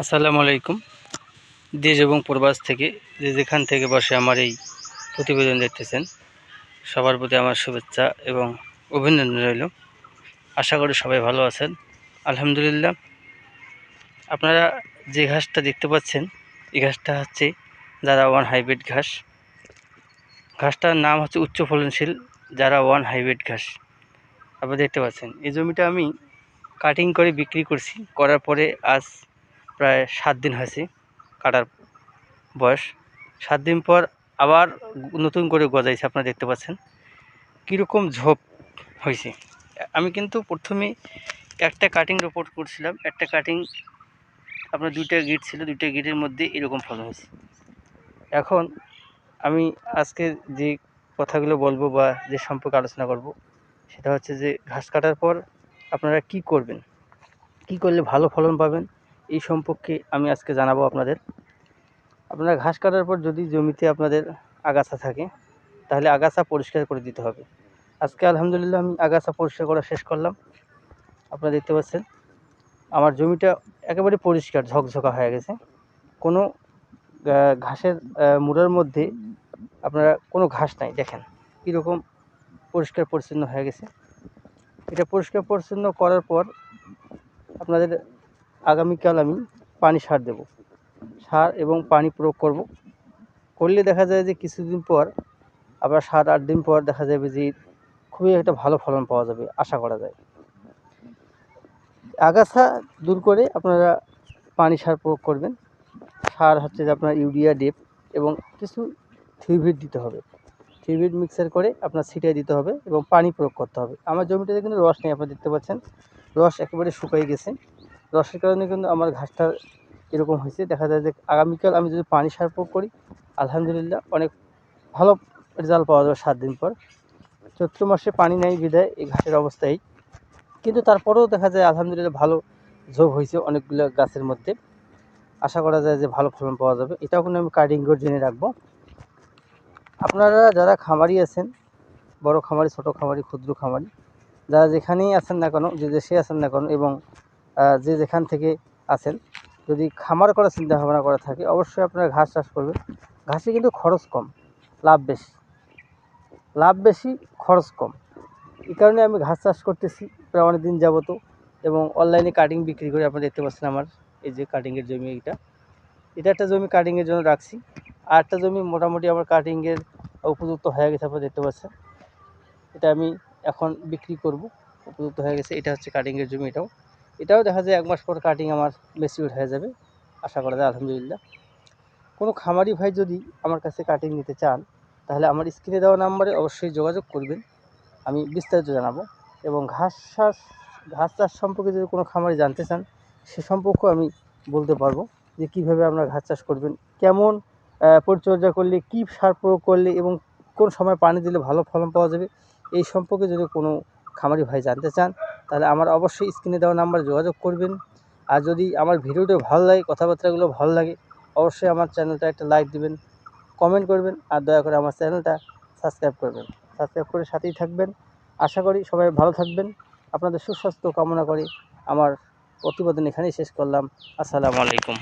আসসালামু আলাইকুম দেশ এবং প্রবাস থেকে যে যেখান থেকে বসে আমার এই প্রতিবেদন দেখতেছেন, সবার প্রতি আমার শুভেচ্ছা এবং অভিনন্দন রইল। আশা করি সবাই ভালো আছেন। আলহামদুলিল্লাহ। আপনারা যে ঘাসটা দেখতে পাচ্ছেন, এই ঘাসটা হচ্ছে যারা ওয়ান হাইব্রিড ঘাস। ঘাসটার নাম হচ্ছে উচ্চ ফলনশীল যারা ওয়ান হাইব্রিড ঘাস। আপনারা দেখতে পাচ্ছেন, এই জমিটা আমি কাটিং করে বিক্রি করছি। করার পরে আজ প্রায় সাত দিন হয়েছি কাটার বয়স। সাত দিন পর আবার নতুন করে গজাইছে, আপনারা দেখতে পাচ্ছেন। কীরকম ঝোপ হয়েছে। আমি কিন্তু প্রথমে একটা কাটিং রিপোর্ট করছিলাম। একটা কাটিং আপনার দুইটা গিট ছিল, দুইটা গিটের মধ্যে এরকম ফল হয়েছে। এখন আমি আজকে যে কথাগুলো বলব বা যে সম্পর্কে আলোচনা করব, সেটা হচ্ছে যে ঘাস কাটার পর আপনারা কি করবেন? কি করলে ভালো ফলন পাবেন? এই সম্পর্কে আমি আজকে জানাব আপনাদের। আপনারা ঘাস কাটার পর যদি জমিতে আপনাদের আগাছা থাকে, তাহলে আগাছা পরিষ্কার করে দিতে হবে। আজকে আলহামদুলিল্লাহ আমি আগাছা পরিষ্কার করা শেষ করলাম। আপনারা দেখতে পাচ্ছেন, আমার জমিটা একেবারে পরিষ্কার, ঝকঝকা হয়ে গেছে। কোনো ঘাসের মুড়ার মধ্যে আপনারা কোনো ঘাস নাই, দেখেন। কীরকম পরিষ্কার পরিচ্ছন্ন হয়ে গেছে। এটা পরিষ্কার পরিচ্ছন্ন করার পর আপনাদের আগামীকাল আমি পানি সার দেব। সার এবং পানি প্রয়োগ করব। করলে দেখা যায় যে কিছুদিন পর, আবার সাত আট দিন পর দেখা যাবে যে খুবই একটা ভালো ফলন পাওয়া যাবে আশা করা যায়। আগাছা দূর করে আপনারা পানি সার প্রয়োগ করবেন। সার হচ্ছে যে আপনার ইউরিয়া ডেপ এবং কিছু থিউভিট দিতে হবে। থিউভিট মিক্সার করে আপনার ছিটিয়ে দিতে হবে এবং পানি প্রয়োগ করতে হবে। আমার জমিটাতে কিন্তু রস নেই আপনারা দেখতে পাচ্ছেন। রস একেবারে শুকিয়ে গেছে। রসের কারণে কিন্তু আমার ঘাসটা এরকম হয়েছে। দেখা যায় যে আগামীকাল আমি যদি পানি সার প্রয়োগ করি, আলহামদুলিল্লাহ অনেক ভালো রেজাল্ট পাওয়া যাবে সাত দিন পর। চৈত্র মাসে পানি নেই বিদায় এই ঘাসের অবস্থায় কিন্তু তারপরেও দেখা যায় আলহামদুলিল্লাহ ভালো ঝোপ হয়েছে অনেকগুলো গাছের মধ্যে। আশা করা যায় যে ভালো ফলন পাওয়া যাবে। এটাও কিন্তু আমি কাটিং করে জেনে রাখব। আপনারা যারা খামারি আছেন, বড় খামারি, ছোট খামারি, ক্ষুদ্র খামারি, যারা যেখানেই আছেন না কেন, যে দেশে আছেন না কেন এবং যে যেখান থেকে আছেন, যদি খামার করার চিন্তা ভাবনা করা থাকে, অবশ্যই আপনারা ঘাস চাষ করবেন। ঘাসে কিন্তু খরচ কম, লাভ বেশি। লাভ বেশি, খরচ কম। এই কারণে আমি ঘাস চাষ করতেছি, প্রায় অনেক দিন যাবত, এবং অনলাইনে কাটিং বিক্রি করে আপনারা দেখতে পাচ্ছেন আমার এই যে কাটিংয়ের জমি এটা। এটা একটা জমি কাটিংয়ের জন্য রাখছি। আর একটা জমি মোটামুটি আমার কাটিংয়ের উপযুক্ত হয়ে গেছে, আপনারা দেখতে পাচ্ছেন। এটা আমি এখন বিক্রি করব, উপযুক্ত হয়ে গেছে। এটা হচ্ছে কাটিংয়ের জমি এটাও। এটাও দেখা যায় এক মাস পর কাটিং আমার ম্যাচিউর হয়ে যাবে, আশা করা যায়, আলহামদুলিল্লাহ। কোনো খামারি ভাই যদি আমার কাছে কাটিং নিতে চান, তাহলে আমার স্ক্রিনে দেওয়া নাম্বারে অবশ্যই যোগাযোগ করবেন, আমি বিস্তারিত জানাব। এবং ঘাস চাষ ঘাস চাষ সম্পর্কে যদি কোনো খামারি জানতে চান, সে সম্পর্কেও আমি বলতে পারব যে কীভাবে আপনারা ঘাস চাষ করবেন, কেমন পরিচর্যা করলে, কী সার প্রয়োগ করলে এবং কোন সময় পানি দিলে ভালো ফলন পাওয়া যাবে, এই সম্পর্কে যদি কোনো খামারি ভাই জানতে চান তাহলে আমার অবশ্যই স্ক্রিনে দেওয়া নাম্বারে যোগাযোগ করবেন। আর যদি আমার ভিডিওটা ভালো লাগে, কথাবার্তাগুলো ভালো লাগে, অবশ্যই আমার চ্যানেলটা একটা লাইক দিবেন, কমেন্ট করবেন, আর দয়া করে আমার চ্যানেলটা সাবস্ক্রাইব করবেন। সাবস্ক্রাইব করে সাথেই থাকবেন। আশা করি সবাই ভালো থাকবেন। আপনাদের সুস্বাস্থ্য কামনা করে আমার প্রতিবেদন এখানেই শেষ করলাম। আসসালামু আলাইকুম।